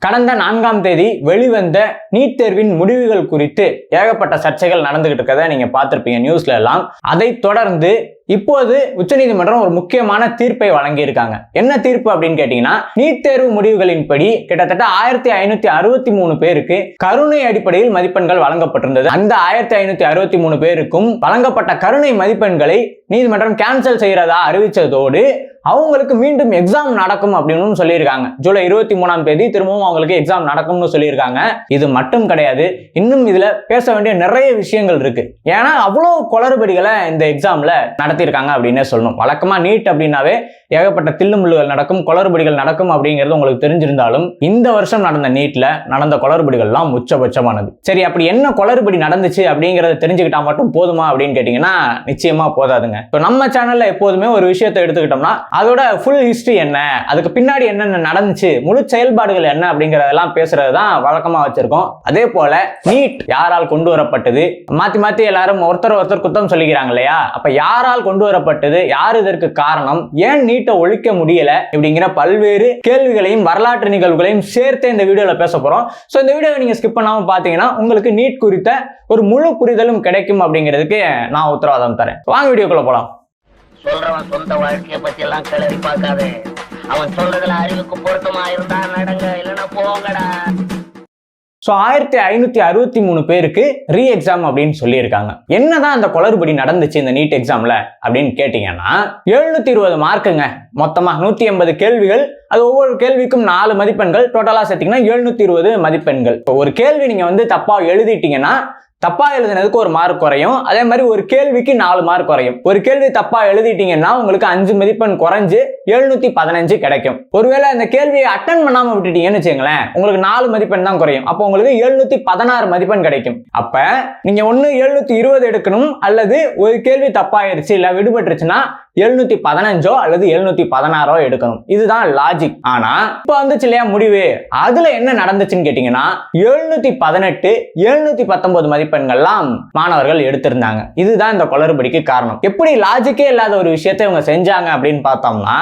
கடந்த நான்காம் தேதி வெளிவந்த நீட் தேர்வின் முடிவுகள் குறித்து ஏகப்பட்ட சர்ச்சைகள் நடந்துகிட்டு இருக்கதை நீங்க பார்த்துருப்பீங்க நியூஸ்ல எல்லாம். அதை தொடர்ந்து இப்போது உச்சநீதிமன்றம் ஒரு முக்கியமான தீர்ப்பை வழங்கியிருக்காங்க. என்ன தீர்ப்பு அப்படின்னு கேட்டீங்கன்னா நீட் தேர்வு முடிவுகளின்படி கிட்டத்தட்ட ஆயிரத்தி ஐநூத்தி அறுபத்தி மூணு பேருக்கு கருணை அடிப்படையில் மதிப்பெண்கள் வழங்கப்பட்டிருந்தது. அந்த ஆயிரத்தி ஐநூத்தி அறுபத்தி மூணு பேருக்கும் வழங்கப்பட்ட கருணை மதிப்பெண்களை நீதிமன்றம் கேன்சல் செய்யறதா அறிவித்ததோடு அவங்களுக்கு மீண்டும் எக்ஸாம் நடக்கும் அப்படின்னு சொல்லியிருக்காங்க. ஜூலை இருபத்தி மூணாம் தேதி திரும்பவும் அவங்களுக்கு எக்ஸாம் நடக்கும்னு சொல்லியிருக்காங்க. இது மட்டும் கிடையாது இன்னும் இதுல பேச வேண்டிய நிறைய விஷயங்கள் இருக்கு. ஏன்னா அவ்வளோ குளறுபடிகளை இந்த எக்ஸாம்ல நடத்தியிருக்காங்க அப்படின்னே சொல்லணும். வழக்கமா நீட் அப்படின்னாவே ஏகப்பட்ட தில்லுமுள்ளுகள் நடக்கும் குளறுபடிகள் நடக்கும் அப்படிங்கிறது உங்களுக்கு தெரிஞ்சிருந்தாலும் இந்த வருஷம் நடந்த நீட்டில் நடந்த குளறுபடிகள்லாம் உச்சபட்சமானது. சரி அப்படி என்ன குளறுபடி நடந்துச்சு அப்படிங்கறத தெரிஞ்சுக்கிட்டா மட்டும் போதுமா அப்படின்னு கேட்டீங்கன்னா நிச்சயமா போதாதுங்க. இப்போ நம்ம சேனல்ல எப்போதுமே ஒரு விஷயத்தை எடுத்துக்கிட்டோம்னா அதோட ஃபுல் ஹிஸ்ட்ரி என்ன அதுக்கு பின்னாடி என்னென்ன நடந்துச்சு முழு செயல்பாடுகள் என்ன அப்படிங்கிறதெல்லாம் பேசுறது தான் வழக்கமா வச்சிருக்கோம். அதே போல நீட் யாரால் கொண்டு வரப்பட்டது? மாத்தி மாத்தி எல்லாரும் ஒருத்தர் ஒருத்தர் குத்தம் சொல்லிக்கிறாங்க இல்லையா? அப்ப யாரால் கொண்டு வரப்பட்டது யார் இதற்கு காரணம்? ஏன் நீட்டை ஒழிக்க முடியல? இப்படிங்கிற பல்வேறு கேள்விகளையும் வரலாற்று நிகழ்வுகளையும் சேர்த்து இந்த வீடியோல பேச போறோம். ஸோ இந்த வீடியோவை நீங்க ஸ்கிப் பண்ணாம பாத்தீங்கன்னா உங்களுக்கு நீட் குறித்த ஒரு முழு புரிதலும் கிடைக்கும் அப்படிங்கிறதுக்கு நான் உத்தரவாதம் தரேன். வாங்க வீடியோக்குள்ள போலாம். சொல்றவன் சொந்த வாழ்க்கையை பத்தி எல்லாம் கிளறி பார்க்காதே. அவன் சொல்றதுல அறிவுக்கு பொருத்தமா இருந்தா நடங்க இல்லைன்னா போங்கடா. ஸோ ஆயிரத்தி ஐநூற்றி அறுபத்தி மூணு பேருக்கு ரீ எக்ஸாம் அப்படின்னு சொல்லியிருக்காங்க. என்னதான் அந்த குளறுபடி நடந்துச்சு இந்த நீட் எக்ஸாமில் அப்படின்னு கேட்டிங்கன்னா எழுநூத்தி இருபது மார்க்குங்க. மொத்தமாக நூத்தி எண்பது கேள்விகள். அது ஒவ்வொரு கேள்விக்கும் நாலு மதிப்பெண்கள். டோட்டலாக சேர்த்தீங்கன்னா எழுநூத்தி இருபது மதிப்பெண்கள். இப்போ ஒரு கேள்வி நீங்கள் வந்து தப்பாக எழுதிட்டீங்கன்னா தப்பா எழுதுனதுக்கு ஒரு மார்க் குறையும். அதே மாதிரி ஒரு கேள்விக்கு நாலு மார்க் குறையும். ஒரு கேள்வி தப்பா எழுதிட்டீங்கன்னா உங்களுக்கு அஞ்சு மதிப்பெண் குறைஞ்சு எழுநூத்தி பதினஞ்சு கிடைக்கும். ஒருவேளை அந்த கேள்வியை அட்டன் பண்ணாம விட்டுட்டீங்கன்னு வச்சுங்களேன் உங்களுக்கு நாலு மதிப்பெண் தான் குறையும். அப்போ உங்களுக்கு எழுநூத்தி பதினாறு மதிப்பெண் கிடைக்கும். அப்ப நீங்க ஒன்று எழுநூத்தி இருபது எடுக்கணும் அல்லது ஒரு கேள்வி தப்பாயிருச்சு இல்ல விடுபட்டுருச்சுன்னா எழுநூத்தி பதினஞ்சோ அல்லது எழுநூத்தி பதினாறோ எடுக்கணும். இதுதான் லாஜிக் ஆனா இப்ப வந்துச்சு இல்லையா முடிவு? அதுல என்ன நடந்துச்சுன்னு கேட்டீங்கன்னா எழுநூத்தி பதினெட்டு எழுநூத்தி பத்தொன்பது மதிப்பெண்கள்லாம் மாணவர்கள் எடுத்திருந்தாங்க. இதுதான் இந்த குளறுபடிக்கு காரணம். எப்படி லாஜிக்கே இல்லாத ஒரு விஷயத்தை இவங்க செஞ்சாங்க அப்படின்னு பார்த்தோம்னா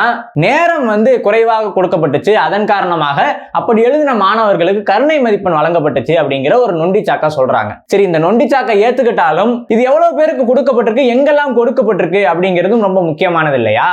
நேரம் வந்து குறைவாக கொடுக்கப்பட்டுச்சு. அதன் காரணமாக அப்படி எழுதின மாணவர்களுக்கு கருணை மதிப்பெண் வழங்கப்பட்டுச்சு அப்படிங்கிற ஒரு நொண்டிச்சாக்கா சொல்றாங்க. சரி இந்த நொண்டிச்சாக்கை ஏத்துக்கிட்டாலும் இது எவ்வளவு பேருக்கு கொடுக்கப்பட்டிருக்கு எங்கெல்லாம் கொடுக்கப்பட்டிருக்கு அப்படிங்கிறதும் ரொம்ப முக்கியம் முக்கியமானது இல்லையா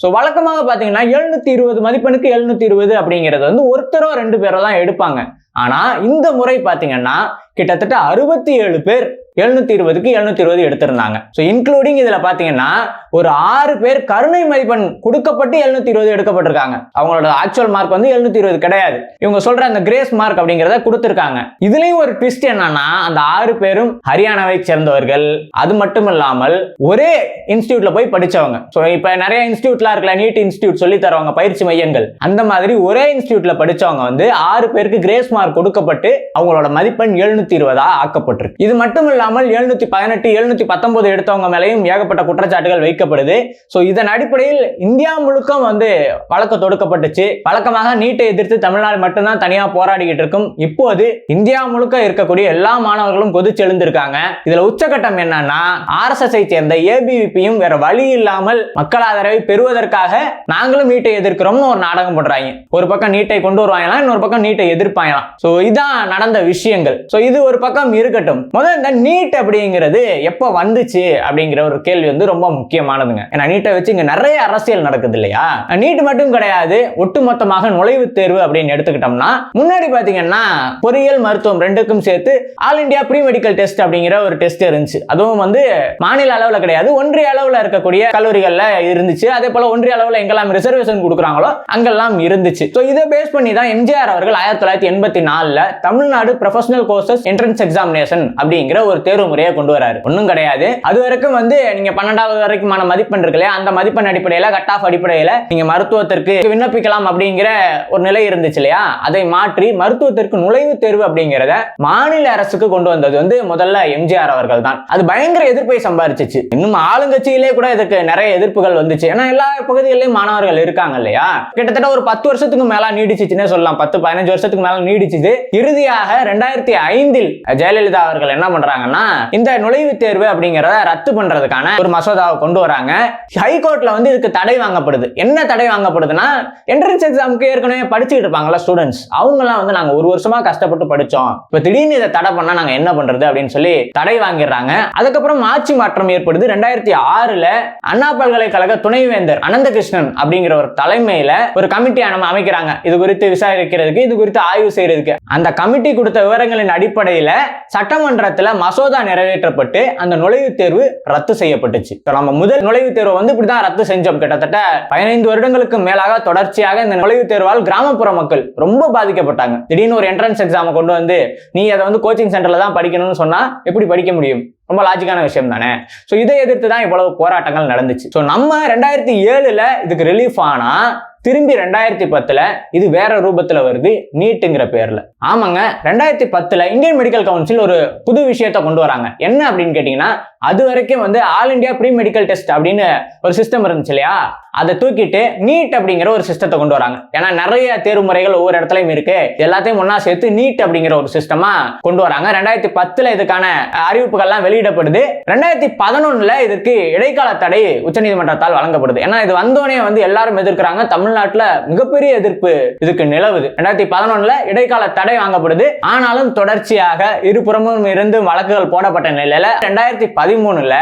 ஸோ வழக்கமாக பார்த்தீங்கன்னா எழுநூத்தி இருபது மதிப்பெண்ணுக்கு எழுநூத்தி இருபது அப்படிங்கிறது வந்து ஒருத்தரோ ரெண்டு பேரோ தான் எடுப்பாங்க. ஆனா இந்த முறை பார்த்தீங்கன்னா கிட்டத்தட்ட அறுபத்தி ஏழு பேர் எழுநூத்தி இருபதுக்கு எழுநூத்தி இருபது எடுத்திருந்தாங்க. ஸோ இன்க்ளூடிங் இதுல பாத்தீங்கன்னா ஒரு ஆறு பேர் கருணை மதிப்பெண் கொடுக்கப்பட்டு எழுநூத்தி இருபது எடுக்கப்பட்டிருக்காங்க. அவங்களோட ஆக்சுவல் மார்க் வந்து எழுநூத்தி இருபது கிடையாது. இவங்க சொல்ற அந்த கிரேஸ் மார்க் அப்படிங்கிறத கொடுத்திருக்காங்க. இதுலயும் ஒரு ட்விஸ்ட் என்னன்னா அந்த ஆறு பேரும் ஹரியானாவை சேர்ந்தவர்கள். அது மட்டும் இல்லாமல் ஒரே இன்ஸ்டியூட்ல போய் படிச்சவங்க. ஸோ இப்ப நிறைய இன்ஸ்டியூட்லாம் இருக்கல நீட் இன்ஸ்டியூட் சொல்லி தருவாங்க பயிற்சி மையங்கள். அந்த மாதிரி ஒரே இன்ஸ்டியூட்ல படிச்சவங்க வந்து ஆறு பேருக்கு கிரேஸ் மார்க் கொடுக்கப்பட்டு அவங்களோட மதிப்பெண் எழுநூத்தி இருபதா ஆக்கப்பட்டிருக்கு. இது மட்டும் இல்லாமல் எழுநூத்தி பதினெட்டு எழுநூத்தி பத்தொன்பது எடுத்தவங்க மேலையும் ஏகப்பட்ட குற்றச்சாட்டுகள் வைக்கப்படுது. ஸோ இதன் அடிப்படையில் இந்தியா முழுக்க வந்து வழக்கு தொடுக்கப்பட்டுச்சு. வழக்கமாக நீட்டை எதிர்த்து தமிழ்நாடு மட்டும்தான் தனியா போராடிக்கிட்டு இருக்கும். இப்போது இந்தியா முழுக்க இருக்கக்கூடிய எல்லா மாணவர்களும் கொதிச்சு எழுந்திருக்காங்க இதுல உச்சகட்டம் என்னன்னா ஆர்எஸ்எஸ் சேர்ந்த ஏபிவிபியும் வேற வழி இல்லாமல் மக்கள் ஆதரவை பெறுவதற்காக நாங்களும் நீட்டை எதிர்க்கிறோம்னு ஒரு நாடகம் போடுறாங்க. ஒரு பக்கம் நீட்டை கொண்டு வருவாங்களாம் இன்னொரு பக்கம் நீட்டை எதிர்ப்பாங்களாம் ஸோ இதான் நடந்த விஷயங்கள். ஸோ இது ஒரு பக்கம் இருக்கட்டும். முதல்ல இந்த நீட் அப்படிங்கிறது எப்போ வந்துச்சு அப்படிங்கிற ஒரு கேள்வி வந்து ரொம்ப முக்கியமானதுங்க. ஏன்னா நீட்டை வச்சு இங்க நிறைய அரசியல் நடக்குது இல்லையா? நீட் மட்டும் கிடையாது ஒட்டுமொத்தமாக நுழைவுத் தேர்வு அப்படின்னு எடுத்துக்கிட்டோம்னா முன்னாடி பார்த்தீங்கன்னா பொறியியல் மருத்துவம் ரெண்டுக்கும் சேர்த்து all India pre medical test அப்படிங்கிற ஒரு டெஸ்ட் இருந்துச்சு. அதுவும் வந்து மாநில அளவில் கிடையாது ஒன்றிய அளவில் இருக்கக்கூடிய கல்லூரிகளில் இருந்துச்சு. அதே போல ஒன்றிய அளவில் எங்கெல்லாம் ரிசர்வேஷன் கொடுக்குறாங்களோ அங்கெல்லாம் இருந்துச்சு. ஸோ இதை பேஸ் பண்ணி தான் எம்ஜிஆர் அவர்கள் ஆயிரத்தி தொள்ளாயிரத்தி எண்பத்தி நாலில் Tamil Nadu professional courses entrance examination அப்படிங்கிற ஒரு தேர்வு முறையை கொண்டு வராரு. ஒன்றும் கிடையாது. அது வரைக்கும் வந்து நீங்க பன்னெண்டாவது வரைக்குமான மதிப்பெண் இருக்கு இல்லையா? அந்த மதிப்பெண் அடிப்படையில் கட் ஆஃப் அடிப்படையில் நீங்க மருத்துவத்திற்கு விண்ணப்பிக்கலாம் அப்படிங்கிற ஒரு நிலை இருந்துச்சு இல்லையா? அதை மாற்றி மருத்துவத்திற்கு நுழைவுத் தேர்வு அப்படிங்கிறத மாநில அரசுக்கு கொண்டு வந்தது வந்து முதல்ல எம்ஜிஆர் அவர்கள் தான். அது பயங்கர எதிர்ப்பை சம்பாரிச்சிச்சு. இன்னும் ஆளுங்கட்சியிலே கூட இதுக்கு நிறைய எதிர்ப்புகள் வந்துச்சு. ஏன்னா எல்லா பகுதிகளிலும் மாணவர்கள் இருக்காங்க இல்லையா? கிட்டத்தட்ட ஒரு பத்து வருஷத்துக்கு மேல நீடிச்சுன்னே சொல்லலாம். பத்து பதினஞ்சு வருஷத்துக்கு மேல நீடிச்சுது. இறுதியாக ரெண்டாயிரத்தி ஐந்தில் ஜெயலலிதா அவர்கள் என்ன பண்றாங்க பண்றாங்கன்னா இந்த நுழைவுத் தேர்வு அப்படிங்கிறத ரத்து பண்றதுக்கான ஒரு மசோதாவை கொண்டு வராங்க. ஹைகோர்ட்ல வந்து இதுக்கு தடை வாங்கப்படுது. என்ன தடை வாங்கப்படுதுன்னா என்ட்ரன்ஸ் எக்ஸாமுக்கு ஏற்கனவே படிச்சுட்டு இருப்பாங்களா ஸ்டூடெண்ட்ஸ் அவங்கலாம் வந்து நாங்க ஒரு வருஷமா கஷ்டப்பட்டு படிச்சோம். இப்ப திடீர்னு இதை தடை பண்ணா நாங்க என்ன பண்றது அப்படின்னு சொல்லி தடை வாங்கிடுறாங்க. அதுக்கப்புறம் ஆட்சி மாற்றம் ஏற்படுது. ரெண்டாயிரத்தி ஆறுல அண்ணா பல்கலைக்கழக துணைவேந்தர் அனந்தகிருஷ்ணன் அப்படிங்கிற ஒரு தலைமையில ஒரு கமிட்டி நம்ம அமைக்கிறாங்க. இது குறித்து விசாரிக்கிறதுக்கு இது குறித்து ஆய்வு செய்யறதுக்கு. அந்த கமிட்டி கொடுத்த விவரங்களின் அடிப்படையில சட்டமன்றத்துல மசோதா நிறைவேற்றப்பட்டு அந்த நுழைவுத் தேர்வு ரத்து செய்யப்பட்டுச்சு. இப்ப நம்ம முதல் நுழைவுத் தேர்வை வந்து இப்படிதான் ரத்து செஞ்சோம். கிட்டத்தட்ட பதினைந்து வருடங்களுக்கு மேலாக தொடர்ச்சியாக இந்த நுழைவுத் தேர்வால் கிராமப்புற மக்கள் ரொம்ப பாதிக்கப்பட்டாங்க. திடீர்னு ஒரு என்ட்ரன்ஸ் எக்ஸாமை கொண்டு வந்து நீ அதை வந்து கோச்சிங் சென்டர்ல தான் படிக்கணும்னு சொன்னா எப்படி படிக்க முடியும்? ரொம்ப லாஜிக்கான விஷயம் தானே. ஸோ இதை எதிர்த்து தான் இவ்வளவு போராட்டங்கள் நடந்துச்சு. ஸோ நம்ம ரெண்டாயிரத்தி ஏழுல இதுக்கு ரிலீஃப் ஆனால் திரும்பி ரெண்டாயிரத்தி பத்துல இது வேற ரூபத்துல வருது நீட்டுங்கிற பேர்ல. ஆமாங்க ரெண்டாயிரத்தி பத்துல இந்தியன் மெடிக்கல் கவுன்சில் ஒரு புது விஷயத்த கொண்டு வராங்க. என்ன அப்படின்னு கேட்டீங்கன்னா அது வரைக்கும் வந்து all India pre medical test அப்படின்னு ஒரு சிஸ்டம் இருந்துச்சு இல்லையா? அதை தூக்கிட்டு நீட் அப்படிங்கிற ஒரு சிஸ்டத்தை கொண்டு வராங்க. ஏன்னா நிறைய தேர்வு முறைகள் ஒவ்வொரு இடத்துலயும் இருக்கு. எல்லாத்தையும் ஒண்ணா சேர்த்து நீட் அப்படிங்கிற ஒரு சிஸ்டமா கொண்டு வராங்க. ரெண்டாயிரத்தி பத்துல இதுக்கான அறிவிப்புகள்லாம் வெளியிடப்படுது. ரெண்டாயிரத்தி பதினொன்னுல இதற்கு இடைக்கால தடை உச்சநீதிமன்றத்தால் வழங்கப்படுது. ஏன்னா இது வந்தோடனே வந்து எல்லாரும் எதிர்க்கிறாங்க. தமிழ்நாட்டுல மிகப்பெரிய எதிர்ப்பு இதுக்கு நிலவுது. ரெண்டாயிரத்தி பதினொன்னுல இடைக்கால தடை வாங்கப்படுது. ஆனாலும் தொடர்ச்சியாக இருபுறமும் இருந்து வழக்குகள் போடப்பட்ட நிலையில ரெண்டாயிரத்தி பதிமூணுல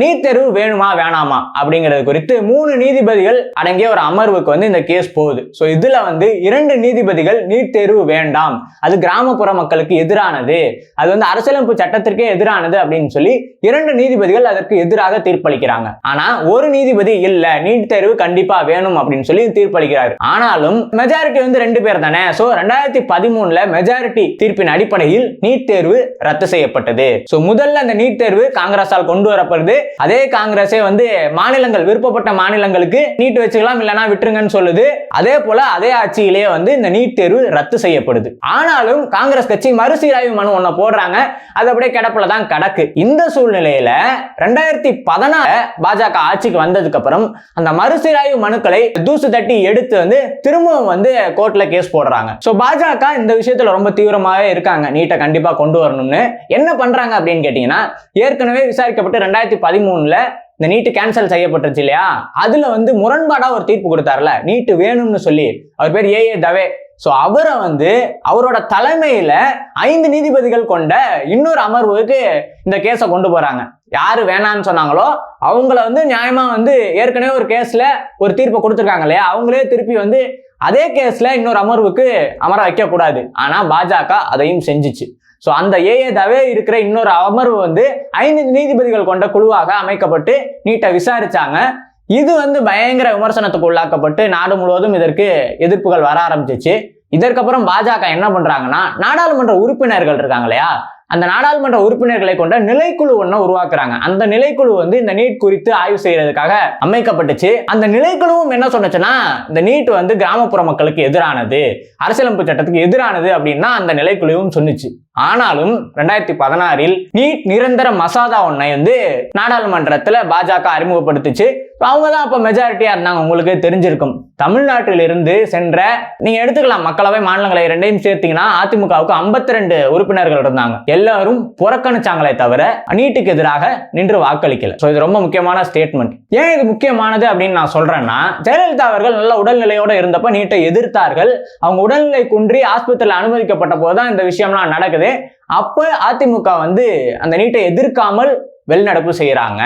நீட் தேர்வு வேணுமா வேணாமா? அப்படிங்கிறது குறித்து மூணு நீதிபதிகள் அடங்கிய ஒரு அமர்வுக்கு வந்து இந்த கேஸ் போகுது. ஸோ இதுல வந்து இரண்டு நீதிபதிகள் நீட் தேர்வு வேண்டாம் அது கிராமப்புற மக்களுக்கு எதிரானது அது வந்து அரசியலமைப்பு சட்டத்திற்கே எதிரானது அப்படின்னு சொல்லி இரண்டு நீதிபதிகள் அதற்கு எதிராக தீர்ப்பளிக்கிறாங்க. ஆனா ஒரு நீதிபதி இல்ல நீட் தேர்வு கண்டிப்பா வேணும் அப்படின்னு சொல்லி தீர்ப்பளிக்கிறார். ஆனாலும் மெஜாரிட்டி வந்து ரெண்டு பேர் தானே? சோ ரெண்டாயிரத்தி பதிமூணுல மெஜாரிட்டி தீர்ப்பின் அடிப்படையில் நீட் தேர்வு ரத்து செய்யப்பட்டது. சோ முதல்ல அந்த நீட் தேர்வு காங்கிரஸ் காங்கிரஸால் கொண்டு வரப்படுது. அதே காங்கிரஸே வந்து மாநிலங்கள் விருப்பப்பட்ட மாநிலங்களுக்கு நீட் வச்சுக்கலாம் இல்லைன்னா விட்டுருங்கன்னு சொல்லுது. அதே போல அதே ஆட்சியிலேயே வந்து இந்த நீட் தேர்வு ரத்து செய்யப்படுது. ஆனாலும் காங்கிரஸ் கட்சி மறுசீராய்வு மனு ஒன்ன போடுறாங்க. அது அப்படியே கிடப்புல தான் கிடக்கு. இந்த சூழ்நிலையில ரெண்டாயிரத்தி பதினாறு பாஜக ஆட்சிக்கு வந்ததுக்கு அப்புறம் அந்த மறுசீராய்வு மனுக்களை தூசு தட்டி எடுத்து வந்து திரும்பவும் வந்து கோர்ட்ல கேஸ் போடுறாங்க. சோ பாஜக இந்த விஷயத்துல ரொம்ப தீவிரமாவே இருக்காங்க. நீட்டை கண்டிப்பா கொண்டு வரணும்னு. என்ன பண்றாங்க அப்படின்னு கேட்டீங்கன்னா ஏற்கனவே விசாரிக்கப்பட்டு ரெண்டாயிரத்தி பதிமூணுல இந்த நீட்டு கேன்சல் செய்யப்பட்டுருச்சு இல்லையா? அதுல வந்து முரண்பாடா ஒரு தீர்ப்பு கொடுத்தாருல. நீட்டு வேணும்னு சொல்லி. அவர் பேர் ஏ ஏ தவே. ஸோ அவரை வந்து அவரோட தலைமையில ஐந்து நீதிபதிகள் கொண்ட இன்னொரு அமர்வுக்கு இந்த கேஸை கொண்டு போறாங்க. யாரு வேணான்னு சொன்னாங்களோ அவங்கள வந்து நியாயமா வந்து ஏற்கனவே ஒரு கேஸ்ல ஒரு தீர்ப்பை கொடுத்துருக்காங்க இல்லையா? அவங்களே திருப்பி வந்து அதே கேஸ்ல இன்னொரு அமர்வுக்கு அமர வைக்க கூடாது ஆனா பாஜக அதையும் செஞ்சுச்சு. ஸோ அந்த ஏஏதாவே இருக்கிற இன்னொரு அமர்வு வந்து ஐந்து நீதிபதிகள் கொண்ட குழுவாக அமைக்கப்பட்டு நீட்டை விசாரிச்சாங்க. இது வந்து பயங்கர விமர்சனத்துக்கு உள்ளாக்கப்பட்டு நாடு முழுவதும் இதற்கு எதிர்ப்புகள் வர ஆரம்பிச்சிச்சு. இதற்கப்புறம் பாஜக என்ன பண்றாங்கன்னா நாடாளுமன்ற உறுப்பினர்கள் இருக்காங்க இல்லையா? அந்த நாடாளுமன்ற உறுப்பினர்களை கொண்ட நிலைக்குழு ஒன்றை உருவாக்குறாங்க. அந்த நிலைக்குழு வந்து இந்த நீட் குறித்து ஆய்வு செய்யறதுக்காக அமைக்கப்பட்டுச்சு. அந்த நிலைக்குழுவும் என்ன சொன்னுச்சுன்னா இந்த நீட் வந்து கிராமப்புற மக்களுக்கு எதிரானது அரசியலமைப்பு சட்டத்துக்கு எதிரானது அப்படின்னா அந்த நிலைக்குழுவும் சொன்னிச்சு. ஆனாலும் ரெண்டாயிரத்தி பதினாறில் நீட் நிரந்தர மசோதா ஒன்றை வந்து நாடாளுமன்றத்தில் பாஜக அறிமுகப்படுத்துச்சு. அவங்க தான் அப்போ மெஜாரிட்டியா இருந்தாங்க. உங்களுக்கு தெரிஞ்சிருக்கும். தமிழ்நாட்டில் இருந்து சென்ற நீங்க எடுத்துக்கலாம் மக்களவை மாநிலங்களை ரெண்டையும் சேர்த்தீங்கன்னா அதிமுகவுக்கு 52 ரெண்டு உறுப்பினர்கள் இருந்தாங்க. எல்லாரும் புறக்கணிச்சாங்களே தவிர நீட்டுக்கு எதிராக நின்று வாக்களிக்கல. ஸோ இது ரொம்ப முக்கியமான ஸ்டேட்மெண்ட் ஏன் இது முக்கியமானது அப்படின்னு நான் சொல்றேன்னா ஜெயலலிதா அவர்கள் நல்ல உடல்நிலையோட இருந்தப்ப நீட்டை எதிர்த்தார்கள். அவங்க உடல்நிலை குன்றி ஆஸ்பத்திரியில் அனுமதிக்கப்பட்ட போதுதான் இந்த விஷயம்லாம் நடக்குது. அப்போ அதிமுக வந்து அந்த நீட்டை எதிர்க்காமல் வெளிநடப்பு செய்யறாங்க.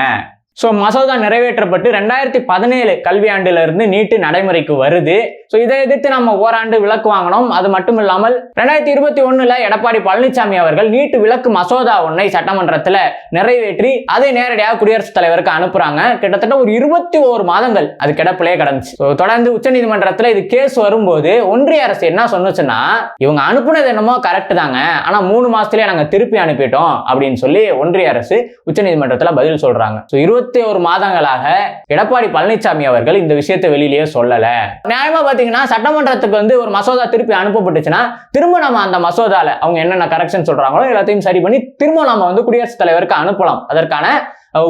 ஸோ மசோதா நிறைவேற்றப்பட்டு ரெண்டாயிரத்தி பதினேழு கல்வியாண்டுல இருந்து நீட்டு நடைமுறைக்கு வருது. ஸோ இதை எதிர்த்து நம்ம ஓராண்டு விலக்கு வாங்கினோம் அது மட்டும் இல்லாமல் ரெண்டாயிரத்தி இருபத்தி ஒண்ணுல எடப்பாடி பழனிசாமி அவர்கள் நீட்டு விலக்கு மசோதா ஒன்றை சட்டமன்றத்துல நிறைவேற்றி அதை நேரடியாக குடியரசுத் தலைவருக்கு அனுப்புறாங்க. கிட்டத்தட்ட ஒரு இருபத்தி ஓரு மாதங்கள் அது கிடப்பிலே கிடந்துச்சு. ஸோ தொடர்ந்து உச்சநீதிமன்றத்துல இது கேஸ் வரும்போது ஒன்றிய அரசு என்ன சொன்னுச்சுன்னா இவங்க அனுப்புனது என்னமோ கரெக்ட் தாங்க. ஆனா மூணு மாசத்துலயே நாங்கள் திருப்பி அனுப்பிட்டோம் அப்படின்னு சொல்லி ஒன்றிய அரசு உச்சநீதிமன்றத்துல பதில் சொல்றாங்க. ஸோ இருபத்தி ஒரு மாதங்களாக எடப்பாடி பழனிசாமி அவர்கள் இந்த விஷயத்தை வெளியிலேயே சொல்லல. நியாயமா பாத்தீங்கன்னா சட்டமன்றத்துக்கு வந்து ஒரு மசோதா திருப்பி அனுப்பப்பட்டுச்சுன்னா திரும்ப நம்ம அந்த மசோதால அவங்க என்னென்ன கரெக்ஷன் சொல்றாங்களோ எல்லாத்தையும் சரி பண்ணி திரும்ப நம்ம வந்து குடியரசுத் தலைவருக்கு அனுப்பலாம். அதற்கான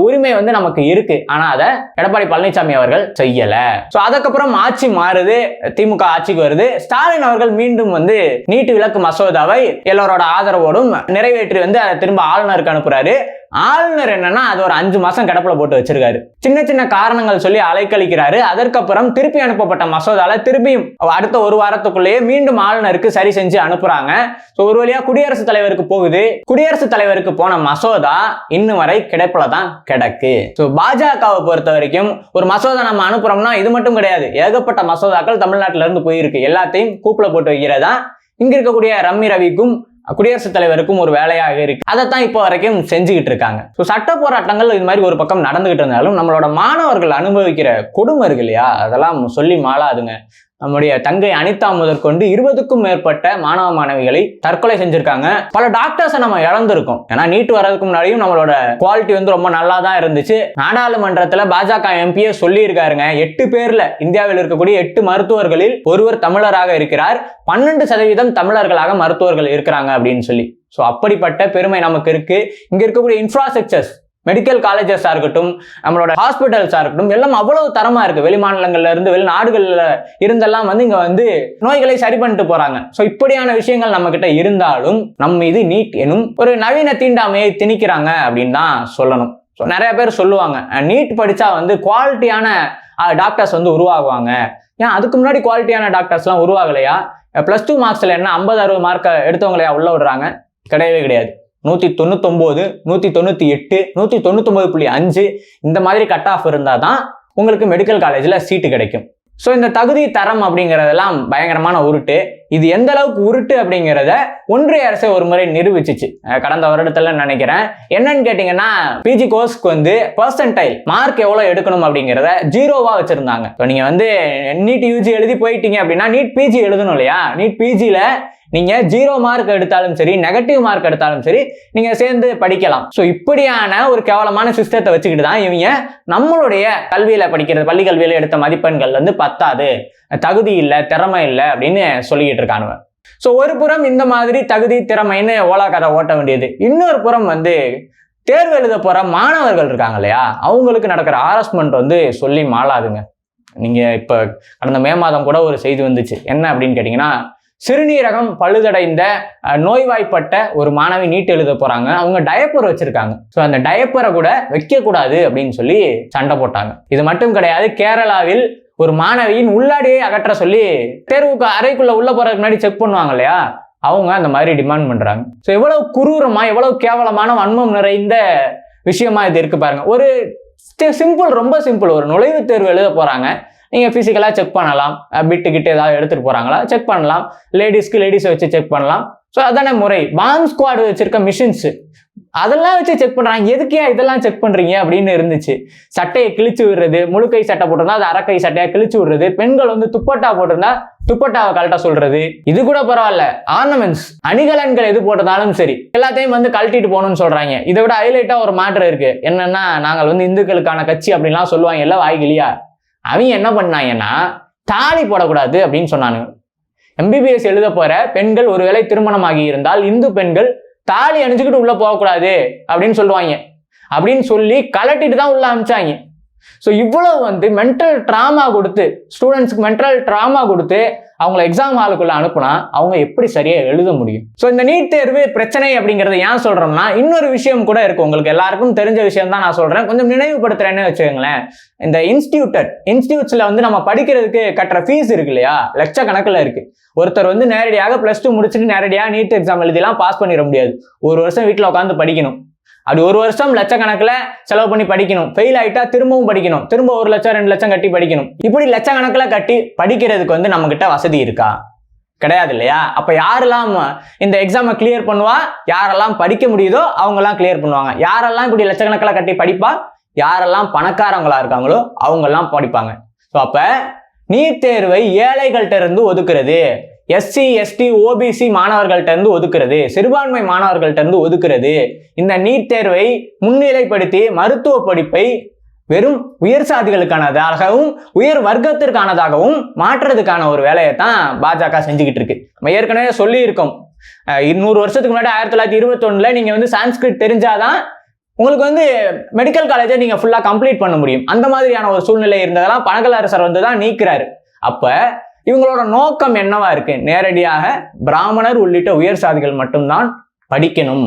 உரிமை வந்து நமக்கு இருக்கு. ஆனா அதை எடப்பாடி பழனிசாமி அவர்கள் செய்யல. சோ அதுக்கப்புறம் ஆட்சி மாறுது திமுக ஆட்சிக்கு வருது. ஸ்டாலின் அவர்கள் மீண்டும் வந்து நீட்டு விளக்கு மசோதாவை எல்லோரோட ஆதரவோடும் நிறைவேற்றி வந்து அதை திரும்ப ஆளுநருக்கு அனுப்புறாரு. ஆளுநர் என்னன்னா அது ஒரு அஞ்சு மாசம் கிடப்புல போட்டு வச்சிருக்காரு. சின்ன சின்ன காரணங்கள் சொல்லி அலைக்கழிக்கிறாரு. அதற்கப்புறம் திருப்பி அனுப்பப்பட்ட மசோதால திருப்பியும் அடுத்த ஒரு வாரத்துக்குள்ளேயே மீண்டும் ஆளுநருக்கு சரி செஞ்சு அனுப்புறாங்க. ஸோ ஒரு வழியா குடியரசுத் தலைவருக்கு போகுது. குடியரசுத் தலைவருக்கு போன மசோதா இன்னும் வரை கிடப்பில் தான் கிடக்கு. ஸோ பாஜகவை பொறுத்த வரைக்கும் ஒரு மசோதா நம்ம அனுப்புறோம்னா இது மட்டும் கிடையாது. ஏகப்பட்ட மசோதாக்கள் தமிழ்நாட்டில இருந்து போயிருக்கு. எல்லாத்தையும் கூப்பில் போட்டு வைக்கிறதா இங்க இருக்கக்கூடிய ரம்மி ரவிக்கும் குடியரசுத் தலைவருக்கும் ஒரு வேலையாக இருக்கு. அதைத்தான் இப்போ வரைக்கும் செஞ்சுக்கிட்டு இருக்காங்க. ஸோ சட்ட போராட்டங்கள் இது மாதிரி ஒரு பக்கம் நடந்துகிட்டு இருந்தாலும் நம்மளோட மாணவர்கள் அனுபவிக்கிற கொடுமை இருக்கு இல்லையா? அதெல்லாம் சொல்லி மாளாதுங்க. நம்முடைய தங்கை அனிதா முதற்கொண்டு இருபதுக்கும் மேற்பட்ட மாணவ மாணவிகளை தற்கொலை செஞ்சிருக்காங்க. பல டாக்டர்ஸை நம்ம இழந்திருக்கோம். ஏன்னா நீட் வர்றதுக்கு முன்னாடியும் நம்மளோட குவாலிட்டி வந்து ரொம்ப நல்லா தான் இருந்துச்சு. நாடாளுமன்றத்தில் பாஜக எம்பியே சொல்லியிருக்காருங்க. எட்டு பேர்ல இந்தியாவில் இருக்கக்கூடிய எட்டு மருத்துவர்களில் ஒருவர் தமிழராக இருக்கிறார். பன்னெண்டு சதவீதம் தமிழர்களாக மருத்துவர்கள் இருக்கிறாங்க அப்படின்னு சொல்லி. ஸோ அப்படிப்பட்ட பெருமை நமக்கு இருக்கு. இங்க இருக்கக்கூடிய இன்ஃப்ராஸ்ட்ரக்சர்ஸ் மெடிக்கல் காலேஜஸாக இருக்கட்டும் நம்மளோட ஹாஸ்பிட்டல்ஸாக இருக்கட்டும் எல்லாம் அவ்வளவு தரமாக இருக்குது வெளிமாநிலங்கள்ல இருந்து வெளிநாடுகளில் இருந்தெல்லாம் வந்து இங்கே வந்து நோய்களை சரி பண்ணிட்டு போகிறாங்க ஸோ இப்படியான விஷயங்கள் நம்மக்கிட்ட இருந்தாலும் நம்ம மீது நீட் எனும் ஒரு நவீன தீண்டாமையை திணிக்கிறாங்க அப்படின்னு தான் சொல்லணும். ஸோ நிறைய பேர் சொல்லுவாங்க நீட் படித்தா வந்து குவாலிட்டியான டாக்டர்ஸ் வந்து உருவாகுவாங்க. ஏன்? அதுக்கு முன்னாடி குவாலிட்டியான டாக்டர்ஸ்லாம் உருவாகலையா? ப்ளஸ் டூ மார்க்ஸில் என்ன ஐம்பது அறுபது மார்க்கை எடுத்தவங்களையா உள்ள விடுறாங்க? கிடையவே கிடையாது. நூற்றி தொண்ணூத்தொம்போது நூற்றி தொண்ணூற்றி எட்டு நூற்றி தொண்ணூத்தொம்பது புள்ளி அஞ்சு இந்த மாதிரி கட் ஆஃப் இருந்தால் தான் உங்களுக்கு மெடிக்கல் காலேஜில் சீட்டு கிடைக்கும். ஸோ இந்த தகுதி தரம் அப்படிங்கிறதெல்லாம் பயங்கரமான உருட்டு. இது எந்த அளவுக்கு உருட்டு அப்படிங்கிறத ஒன்றிய அரசை ஒரு முறை நிரூபிச்சிச்சு. கடந்த வருடத்துல நினைக்கிறேன். என்னன்னு கேட்டிங்கன்னா பிஜி கோர்ஸ்க்கு வந்து பர்சன்டைல் மார்க் எவ்வளோ எடுக்கணும் அப்படிங்கிறத ஜீரோவா வச்சிருந்தாங்க. இப்போ நீங்கள் வந்து நீட் யூஜி எழுதி போயிட்டீங்க அப்படின்னா நீட் பிஜி எழுதணும் இல்லையா? நீட் பிஜியில் நீங்கள் ஜீரோ மார்க் எடுத்தாலும் சரி நெகட்டிவ் மார்க் எடுத்தாலும் சரி நீங்கள் சேர்ந்து படிக்கலாம். ஸோ இப்படியான ஒரு கேவலமான சிஸ்டத்தை வச்சுக்கிட்டு தான் இவங்க நம்மளுடைய கல்வியில் படிக்கிறது பள்ளி கல்வியில் எடுத்த மதிப்பெண்கள் வந்து பத்தாது. தகுதி இல்லை திறமை இல்லை அப்படின்னு சொல்லிக்கிட்டு இருக்கானுவ ஸோ ஒரு புறம் இந்த மாதிரி தகுதி திறமைன்னு ஓலா கதை ஓட்ட வேண்டியது. இன்னொரு புறம் வந்து தேர்வு எழுத போகிற மாணவர்கள் இருக்காங்க இல்லையா? அவங்களுக்கு நடக்கிற ஹாரஸ்மெண்ட் வந்து சொல்லி மாளாதுங்க. நீங்கள் இப்போ கடந்த மே மாதம் கூட ஒரு செய்தி வந்துச்சு. என்ன அப்படின்னு கேட்டிங்கன்னா சிறுநீரகம் பழுதடைந்த நோய்வாய்ப்பட்ட ஒரு மாணவி நீட் எழுத போறாங்க. அவங்க டயப்பர் வச்சிருக்காங்க. ஸோ அந்த டயப்பரை கூட வைக்கக்கூடாது அப்படின்னு சொல்லி சண்டை போட்டாங்க. இது மட்டும் கிடையாது கேரளாவில் ஒரு மாணவியின் உள்ளாடியை அகற்ற சொல்லி தேர்வுக்கு அறைக்குள்ள உள்ள போறதுக்கு முன்னாடி செக் பண்ணுவாங்க இல்லையா? அவங்க அந்த மாதிரி டிமாண்ட் பண்றாங்க. ஸோ எவ்வளவு குரூரமா எவ்வளவு கேவலமான வன்மம் நிறைந்த விஷயமா இது இருக்கு பாருங்க. ஒரு சிம்பிள் ரொம்ப சிம்பிள் ஒரு நுழைவுத் தேர்வு எழுத போறாங்க. நீங்கள் ஃபிசிக்கலாக செக் பண்ணலாம். பிட்டு கிட்ட ஏதாவது எடுத்துகிட்டு போகிறாங்களா செக் பண்ணலாம். லேடிஸ்க்கு லேடிஸை வச்சு செக் பண்ணலாம். ஸோ அதானே முறை. பாம் ஸ்குவாட் வச்சிருக்க மிஷின்ஸ் அதெல்லாம் வச்சு செக் பண்ணுறாங்க எதுக்கே இதெல்லாம் செக் பண்ணுறீங்க அப்படின்னு இருந்துச்சு. சட்டையை கிழிச்சு விடுறது. முழுக்கை சட்டை போட்டிருந்தா அது அரக்கை சட்டையாக கிழிச்சு விடுறது. பெண்கள் வந்து துப்பட்டா போட்டிருந்தா துப்பட்டாவை கழட்ட சொல்றது. இது கூட பரவாயில்ல. ஆர்னமெண்ட்ஸ் அணிகலன்கள் எது போட்டதாலும் சரி. எல்லாத்தையும் வந்து கழட்டிட்டு போகணும்னு சொல்றாங்க. இதை விட ஹைலைட்டா ஒரு மாற்றம் இருக்கு. என்னன்னா நாங்கள் வந்து இந்துக்களுக்கான கட்சி அப்படின்லாம் சொல்லுவாங்க எல்லாம் வாய்கிலியா அவங்க என்ன பண்ணாங்கன்னா தாலி போடக்கூடாது அப்படின்னு சொன்னானுங்க. எம்பிபிஎஸ் எழுத போற பெண்கள் ஒருவேளை திருமணமாகி இருந்தால் இந்து பெண்கள் தாலி அணிஞ்சுக்கிட்டு உள்ள போகக்கூடாது அப்படின்னு சொல்லுவாங்க. அப்படின்னு சொல்லி கலட்டிட்டு தான் உள்ள அமிச்சாங்க. ஸோ இவ்வளவு வந்து மென்டல் ட்ராமா கொடுத்து ஸ்டூடெண்ட்ஸ்க்கு மென்டல் ட்ராமா கொடுத்து அவங்கள எக்ஸாம் ஹாலுக்குள்ள அனுப்புனா அவங்க எப்படி சரியாக எழுத முடியும்? ஸோ இந்த நீட் தேர்வு பிரச்சனை அப்படிங்கிறத ஏன் சொல்றோம்னா இன்னொரு விஷயம் கூட இருக்கு. உங்களுக்கு எல்லாருக்கும் தெரிஞ்ச விஷயம் தான் நான் சொல்றேன். கொஞ்சம் நினைவுபடுத்துறேன்னு வச்சுக்கோங்களேன். இந்த இன்ஸ்டியூட்டர் இன்ஸ்டியூட்ஸில் வந்து நம்ம படிக்கிறதுக்கு கட்டுற ஃபீஸ் இருக்கு இல்லையா? லட்சக்கணக்கில் இருக்கு. ஒருத்தர் வந்து நேரடியாக ப்ளஸ் டூ முடிச்சுட்டு நேரடியாக நீட் எக்ஸாம் எழுதிலாம் பாஸ் பண்ணிட முடியாது. ஒரு வருஷம் வீட்டில் உட்காந்து படிக்கணும். அப்படி ஒரு வருஷம் லட்சக்கணக்கில் செலவு பண்ணி படிக்கணும். ஃபெயில் ஆகிட்டா திரும்பவும் படிக்கணும். திரும்ப ஒரு லட்சம் ரெண்டு லட்சம் கட்டி படிக்கணும். இப்படி லட்சக்கணக்கில் கட்டி படிக்கிறதுக்கு வந்து நம்மக்கிட்ட வசதி இருக்கா? கிடையாது இல்லையா? அப்போ யாரெல்லாம் இந்த எக்ஸாமை கிளியர் பண்ணுவா? யாரெல்லாம் படிக்க முடியுதோ அவங்கெல்லாம் கிளியர் பண்ணுவாங்க. யாரெல்லாம் இப்படி லட்சக்கணக்கில் கட்டி படிப்பா? யாரெல்லாம் பணக்காரங்களா இருக்காங்களோ அவங்கெல்லாம் படிப்பாங்க. ஸோ அப்போ நீட் தேர்வை ஏழைகள்கிட்ட இருந்து ஒதுக்குறது. எஸ்சி எஸ்டி ஓபிசி மாணவர்கள்ட்டேருந்து ஒதுக்குறது சிறுபான்மை மாணவர்கள்ட்டேருந்து ஒதுக்குறது. இந்த நீட் தேர்வை முன்னிலைப்படுத்தி மருத்துவ படிப்பை வெறும் உயர் சாதிகளுக்கானதாகவும் உயர் வர்க்கத்திற்கானதாகவும் மாற்றுறதுக்கான ஒரு வேலையை தான் பாஜக செஞ்சுக்கிட்டு இருக்கு நம்ம ஏற்கனவே சொல்லியிருக்கோம். இன்னூறு வருஷத்துக்கு முன்னாடி ஆயிரத்தி தொள்ளாயிரத்தி இருபத்தொன்னுல நீங்கள் வந்து சான்ஸ்கிரிட் தெரிஞ்சாதான் உங்களுக்கு வந்து மெடிக்கல் காலேஜை நீங்கள் ஃபுல்லாக கம்ப்ளீட் பண்ண முடியும். அந்த மாதிரியான ஒரு சூழ்நிலை இருந்ததெல்லாம் பனகலரசர் வந்து தான் நீக்கிறாரு. அப்போ இவங்களோட நோக்கம் என்னவா இருக்கு? நேரடியாக பிராமணர் உள்ளிட்ட உயர் சாதிகள் மட்டும்தான் படிக்கணும்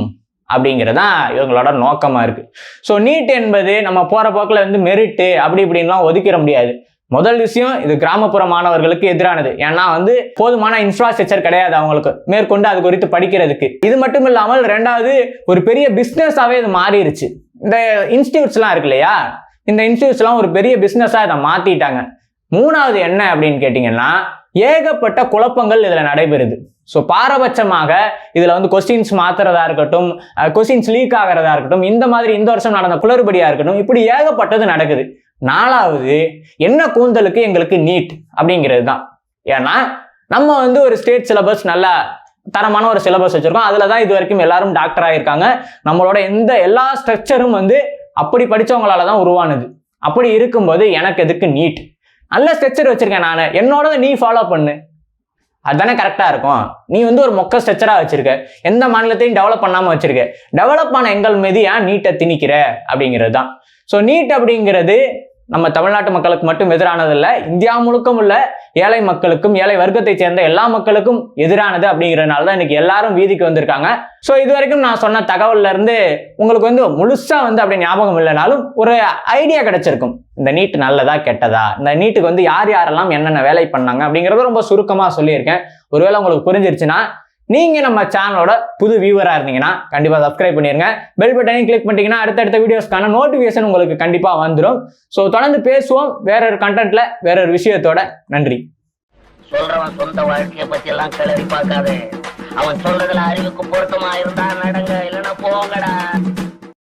அப்படிங்கிறதான் இவங்களோட நோக்கமாக இருக்குது ஸோ நீட் என்பது நம்ம போகிற போக்கில் வந்து மெரிட்டு அப்படி இப்படின்லாம் ஒதுக்கிட முடியாது. முதல் விஷயம் இது கிராமப்புற மாணவர்களுக்கு எதிரானது. ஏன்னா வந்து போதுமான இன்ஃப்ராஸ்ட்ரக்சர் கிடையாது அவங்களுக்கு. மேற்கொண்டு அது குறித்து படிக்கிறதுக்கு. இது மட்டும் இல்லாமல் ரெண்டாவது ஒரு பெரிய பிஸ்னஸாகவே இது மாறிடுச்சு இந்த இன்ஸ்டியூட்ஸ்லாம் இருக்கு இல்லையா? இந்த இன்ஸ்டியூட்ஸ்லாம் ஒரு பெரிய பிஸ்னஸாக இதை மாற்றிட்டாங்க மூணாவது என்ன அப்படின்னு கேட்டிங்கன்னா ஏகப்பட்ட குழப்பங்கள் இதில் நடைபெறுது. ஸோ பாரபட்சமாக இதில் வந்து கொஸ்டின்ஸ் மாற்றுறதா இருக்கட்டும் கொஸ்டின்ஸ் லீக் ஆகிறதா இருக்கட்டும் இந்த மாதிரி இந்த வருஷம் நடந்த குளறுபடியாக இருக்கட்டும் இப்படி ஏகப்பட்டது நடக்குது. நாலாவது என்ன கூந்தலுக்கு எங்களுக்கு நீட் அப்படிங்கிறது தான். ஏன்னா நம்ம வந்து ஒரு ஸ்டேட் சிலபஸ் நல்லா தரமான ஒரு சிலபஸ் வச்சுருக்கோம். அதில் தான் இது வரைக்கும் எல்லாரும் டாக்டர் ஆகியிருக்காங்க நம்மளோட எந்த எல்லா ஸ்ட்ரக்சரும் வந்து அப்படி படிச்சவங்களால தான் உருவானது. அப்படி இருக்கும்போது எனக்கு எதுக்கு நீட்? நல்ல ஸ்ட்ரெச்சர் வச்சிருக்கேன் நான். என்னோட நீ ஃபாலோ பண்ணு. அதுதானே கரெக்டாக இருக்கும். நீ வந்து ஒரு மொக்க ஸ்ட்ரெச்சராக வச்சிருக்க. எந்த மாநிலத்தையும் டெவலப் பண்ணாமல் வச்சிருக்க. டெவலப் ஆன எங்கள் மீது ஏன் நீட்டை திணிக்கிற? அப்படிங்கிறது தான் ஸோ நீட் அப்படிங்கிறது நம்ம தமிழ்நாட்டு மக்களுக்கு மட்டும் எதிரானதில்ல இந்தியா முழுக்கம் உள்ள ஏழை மக்களுக்கும் ஏழை வர்க்கத்தை சேர்ந்த எல்லா மக்களுக்கும் எதிரானது அப்படிங்கிறதுனால தான் இன்னைக்கு எல்லாரும் வீதிக்கு வந்திருக்காங்க. ஸோ இது வரைக்கும் நான் சொன்ன தகவல்ல இருந்து உங்களுக்கு வந்து முழுசா வந்து அப்படி ஞாபகம் இல்லைனாலும் ஒரு ஐடியா கிடைச்சிருக்கும். இந்த நீட் நல்லதா கெட்டதா? இந்த நீட்டுக்கு வந்து யார் யாரெல்லாம் என்னென்ன வேலை பண்ணாங்க அப்படிங்கிறத ரொம்ப சுருக்கமாக சொல்லியிருக்கேன். ஒருவேளை உங்களுக்கு புரிஞ்சிருச்சுன்னா நீங்க நம்ம சேனலோட புது வியூவரா இருந்தீங்கன்னா கண்டிப்பா சப்ஸ்கிரைப் பண்ணிருங்க. பெல் பட்டனையும் கிளிக் பண்ணிட்டீங்கன்னா அடுத்தடுத்த வீடியோஸ்க்கான நோட்டிஃபிகேஷன் உங்களுக்கு கண்டிப்பா வந்துடும் ஸோ தொடர்ந்து பேசுவோம். வேற ஒரு கண்டென்ட்ல வேற ஒரு விஷயத்தோட. நன்றி. சொல்றவன் சொந்த வாழ்க்கையை பத்தி எல்லாம் கிளறி பார்க்காதே. அவன் சொல்றதுல அறிவுக்கு பொருத்தமா இருந்தா நடங்க. இல்லைன்னா போங்கடா.